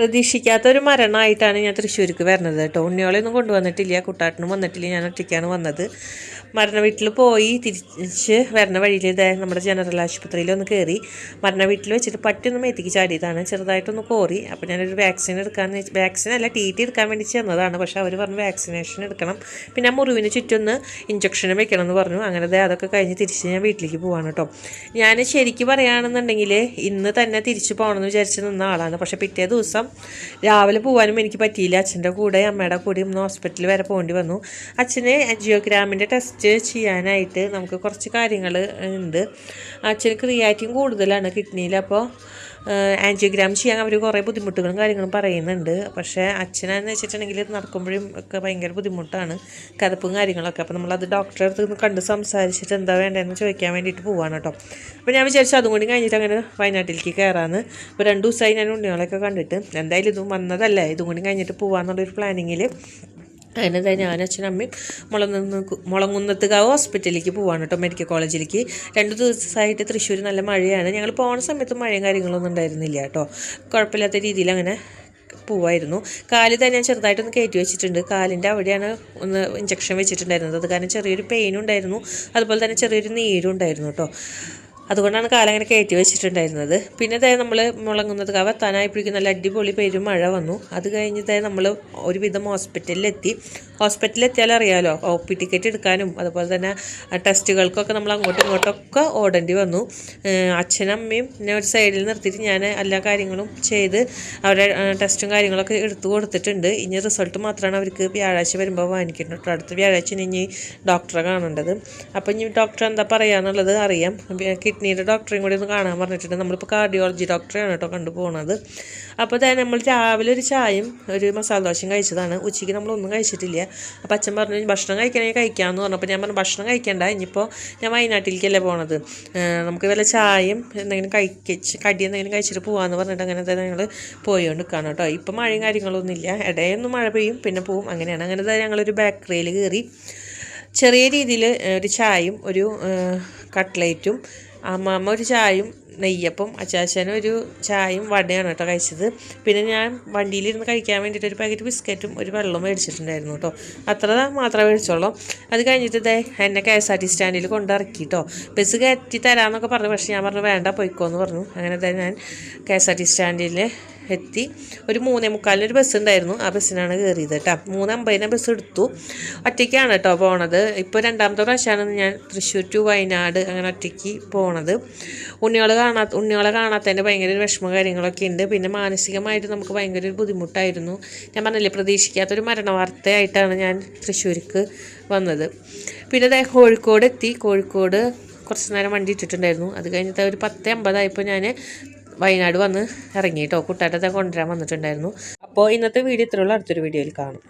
പ്രതീക്ഷിക്കാത്ത ഒരു മരണമായിട്ടാണ് ഞാൻ തൃശ്ശൂർക്ക് വരുന്നത് കേട്ടോ. ഉണ്ണിയോളൊന്നും കൊണ്ടുവന്നിട്ടില്ല കുട്ടാട്ടനും വന്നിട്ടില്ല ഞാൻ ഒറ്റയ്ക്കാണ് വന്നത്. മരണ വീട്ടിൽ പോയി തിരിച്ച് വരുന്ന വഴിയിൽ ഇതേ നമ്മുടെ ജനറൽ ആശുപത്രിയിൽ ഒന്ന് കയറി മരണ വീട്ടിൽ വെച്ചിട്ട് പറ്റൊന്ന് മേത്തിക്ക് ചാടിയതാണ്. ചെറുതായിട്ടൊന്ന് കോറി. അപ്പോൾ ഞാനൊരു വാക്സിൻ എടുക്കാൻ വാക്സിൻ അല്ല ടി ടി എടുക്കാൻ വേണ്ടി ചെന്നതാണ്. പക്ഷേ അവർ പറഞ്ഞു വാക്സിനേഷൻ എടുക്കണം. പിന്നെ ആ മുറിവിന് ചുറ്റൊന്ന് ഇഞ്ചക്ഷൻ വെക്കണം എന്ന് പറഞ്ഞു. അങ്ങനെ അതൊക്കെ കഴിഞ്ഞ് തിരിച്ച് ഞാൻ വീട്ടിലേക്ക് പോവാണ് കേട്ടോ. ഞാൻ ശരിക്കും പറയുകയാണെന്നുണ്ടെങ്കിൽ ഇന്ന് തന്നെ തിരിച്ച് പോകണമെന്ന് വിചാരിച്ച് നിന്ന ആളാണ്. പക്ഷേ പിറ്റേ ദിവസം രാവിലെ പോകാനും എനിക്ക് പറ്റിയില്ല. അച്ഛന്റെ കൂടെ അമ്മയുടെ കൂടെ ഒന്ന് ഹോസ്പിറ്റലിൽ വരെ പോകേണ്ടി വന്നു. അച്ഛന് ജിയോഗ്രാമിന്റെ ടെസ്റ്റ് ചെയ്യാനായിട്ട് നമുക്ക് കുറച്ച് കാര്യങ്ങൾ ഉണ്ട്. അച്ഛന് ക്രിയാറ്റിൻ കൂടുതലാണ് കിഡ്നിയിൽ അപ്പോൾ ആൻജിയോഗ്രാം ചെയ്യാൻ അവർ കുറേ ബുദ്ധിമുട്ടുകളും കാര്യങ്ങളും പറയുന്നുണ്ട്. പക്ഷേ അച്ഛനെന്ന് വെച്ചിട്ടുണ്ടെങ്കിൽ നടക്കുമ്പോഴും ഒക്കെ ഭയങ്കര ബുദ്ധിമുട്ടാണ്. കഥപ്പും കാര്യങ്ങളൊക്കെ. അപ്പോൾ നമ്മളത് ഡോക്ടറെ അടുത്ത് കണ്ട് സംസാരിച്ചിട്ട് എന്താ വേണ്ടതെന്ന് ചോദിക്കാൻ വേണ്ടിയിട്ട് പോവാണ് കേട്ടോ. അപ്പോൾ ഞാൻ വിചാരിച്ചു അതും കൂടി കഴിഞ്ഞിട്ട് അങ്ങനെ വയനാട്ടിലേക്ക് കയറാമെന്ന് അപ്പോൾ രണ്ട് ദിവസമായി ഞാൻ ഉണ്ണികളൊക്കെ കണ്ടിട്ട് എന്തായാലും ഇതും വന്നതല്ലേ? ഇതും കൂടി കഴിഞ്ഞിട്ട് പോകാമെന്നുള്ളൊരു പ്ലാനിങ്ങിൽ അതിനെന്താ ഞാൻ അച്ഛനും അമ്മയും മുളങ്ങുന്ന മുളങ്ങുന്നത്തുകാവ് ഹോസ്പിറ്റലിലേക്ക് പോവാണ് കേട്ടോ മെഡിക്കൽ കോളേജിലേക്ക്. രണ്ട് ദിവസമായിട്ട് തൃശ്ശൂർ നല്ല മഴയാണ്. ഞങ്ങൾ പോകുന്ന സമയത്ത് മഴയും കാര്യങ്ങളൊന്നും ഉണ്ടായിരുന്നില്ല കേട്ടോ. കുഴപ്പമില്ലാത്ത രീതിയിൽ അങ്ങനെ പോവായിരുന്നു. കാൽ തന്നെ ഞാൻ ചെറുതായിട്ടൊന്ന് കയറ്റി വെച്ചിട്ടുണ്ട്. കാലിന്റെ അവിടെയാണ് ഒന്ന് ഇഞ്ചക്ഷൻ വെച്ചിട്ടുണ്ടായിരുന്നത്. അത് കാരണം ചെറിയൊരു പെയിനും ഉണ്ടായിരുന്നു. അതുപോലെ തന്നെ ചെറിയൊരു നീരും ഉണ്ടായിരുന്നു കേട്ടോ. അതുകൊണ്ടാണ് കാലങ്ങനെ കയറ്റി വെച്ചിട്ടുണ്ടായിരുന്നത്. പിന്നെ ഇതായി നമ്മൾ മുളങ്ങുന്നത് കാവ് എത്താനായപ്പോഴേക്കും നല്ല അടിപൊളി പേരും മഴ വന്നു. അത് കഴിഞ്ഞിട്ടായി നമ്മൾ ഒരുവിധം ഹോസ്പിറ്റലിലെത്തി. ഹോസ്പിറ്റലിലെത്തിയാൽ അറിയാമല്ലോ ഒ പി ടിക്കറ്റ് എടുക്കാനും അതുപോലെ തന്നെ ടെസ്റ്റുകൾക്കൊക്കെ നമ്മൾ അങ്ങോട്ടും ഇങ്ങോട്ടൊക്കെ ഓടേണ്ടി വന്നു. ഏഹ് അച്ഛനും അമ്മയും എന്നെ ഒരു സൈഡിൽ നിർത്തിയിട്ട് ഞാൻ എല്ലാ കാര്യങ്ങളും ചെയ്ത് അവരെ ടെസ്റ്റും കാര്യങ്ങളൊക്കെ എടുത്തു കൊടുത്തിട്ടുണ്ട്. ഇനി റിസൾട്ട് മാത്രമാണ് അവർക്ക് വ്യാഴാഴ്ച വരുമ്പോൾ വാങ്ങിക്കുന്നത് കേട്ടോ അടുത്ത വ്യാഴാഴ്ച ഇനി ഡോക്ടറെ കാണേണ്ടത്. അപ്പോൾ ഇനി ഡോക്ടർ എന്താ പറയുക എന്നുള്ളത് അറിയാം കിഡ്നിയുടെ ഡോക്ടറെയും കൂടി ഒന്ന് കാണാൻ പറഞ്ഞിട്ടുണ്ട്. നമ്മളിപ്പോൾ കാർഡിയോളജി ഡോക്ടറെയാണ് കേട്ടോ കണ്ടു പോകുന്നത് അപ്പോൾ തന്നെ നമ്മൾ രാവിലെ ഒരു ചായയും ഒരു മസാല ദോശയും കഴിച്ചതാണ്. ഉച്ചയ്ക്ക് നമ്മളൊന്നും കഴിച്ചിട്ടില്ല. അപ്പോൾ അച്ഛൻ പറഞ്ഞു ഭക്ഷണം കഴിക്കണമെങ്കിൽ കഴിക്കാമെന്ന് പറഞ്ഞപ്പോൾ ഞാൻ പറഞ്ഞു ഭക്ഷണം കഴിക്കണ്ട ഇനിയിപ്പോൾ ഞാൻ വയനാട്ടിലേക്കല്ലേ പോണത്. നമുക്ക് വല്ല ചായയും എന്തെങ്കിലും കഴിച്ച് കടി എന്തെങ്കിലും കഴിച്ചിട്ട് പോകാമെന്ന് പറഞ്ഞിട്ട് അങ്ങനെ തന്നെ ഞങ്ങൾ പോയോണ്ട് നിൽക്കുകയാണ് കേട്ടോ. ഇപ്പം മഴയും കാര്യങ്ങളൊന്നും ഇല്ല ഇടയൊന്നും മഴ പെയ്യും പിന്നെ പോവും അങ്ങനെയാണ്. അങ്ങനെ ഞങ്ങളൊരു ബേക്കറിയിൽ കയറി ചെറിയ രീതിയിൽ ഒരു ചായയും ഒരു കട്ട്ലേറ്റും അമ്മാമ്മ ഒരു ചായയും നെയ്യപ്പം അച്ചാച്ചനും ഒരു ചായയും വടയാണ് കേട്ടോ കഴിച്ചത്. പിന്നെ ഞാൻ വണ്ടിയിലിരുന്ന് കഴിക്കാൻ വേണ്ടിയിട്ട് ഒരു പാക്കറ്റ് ബിസ്ക്കറ്റും ഒരു വെള്ളവും മേടിച്ചിട്ടുണ്ടായിരുന്നു കേട്ടോ. അത്ര മാത്രമേ മേടിച്ചോളൂ. അത് കഴിഞ്ഞിട്ട് ഇതേ എന്നെ കെ എസ് ആർ ടി സ്റ്റാൻഡിൽ കൊണ്ടിറക്കി കേട്ടോ. ബസ് കയറ്റി തരാമെന്നൊക്കെ പറഞ്ഞു. പക്ഷേ ഞാൻ പറഞ്ഞു വേണ്ട പോയിക്കോ എന്ന് പറഞ്ഞു. അങ്ങനെ ഞാൻ കെ എസ് ആർ ടി സ്റ്റാൻഡിൽ എത്തി. ഒരു മൂന്നേ മുക്കാലിനൊരു ബസ് ഉണ്ടായിരുന്നു. ആ ബസ്സിനാണ് കയറിയത് കേട്ടോ. മൂന്ന് അമ്പതിന് ബസ് എടുത്തു. ഒറ്റയ്ക്കാണ് കേട്ടോ പോണത്. ഇപ്പോൾ രണ്ടാമത്തെ പ്രാവശ്യമാണ് ഞാൻ തൃശ്ശൂർ ടു വയനാട് അങ്ങനെ ഒറ്റയ്ക്ക് പോണത്. ഉണ്ണികളെ കാണാ ഉണ്ണികളെ കാണാത്തതിന്റെ ഭയങ്കര ഒരു വിഷമ കാര്യങ്ങളൊക്കെ ഉണ്ട്. പിന്നെ മാനസികമായിട്ട് നമുക്ക് ഭയങ്കര ഒരു ബുദ്ധിമുട്ടായിരുന്നു. ഞാൻ പറഞ്ഞില്ലേ പ്രതീക്ഷിക്കാത്തൊരു മരണ വാർത്തയായിട്ടാണ് ഞാൻ തൃശ്ശൂർക്ക് വന്നത്. പിന്നെ കോഴിക്കോട് എത്തി കോഴിക്കോട് കുറച്ച് നേരം വണ്ടി ഇട്ടിട്ടുണ്ടായിരുന്നു. അത് കഴിഞ്ഞിട്ട് ഒരു പത്ത് അമ്പതായപ്പോൾ ഞാൻ വയനാട് വന്ന് ഇറങ്ങി കേട്ടോ കുട്ടാട്ടത്തെ കൊണ്ടുവരാൻ വന്നിട്ടുണ്ടായിരുന്നു. അപ്പോൾ ഇന്നത്തെ വീഡിയോ ഇത്രയുള്ള അടുത്തൊരു വീഡിയോയിൽ കാണും.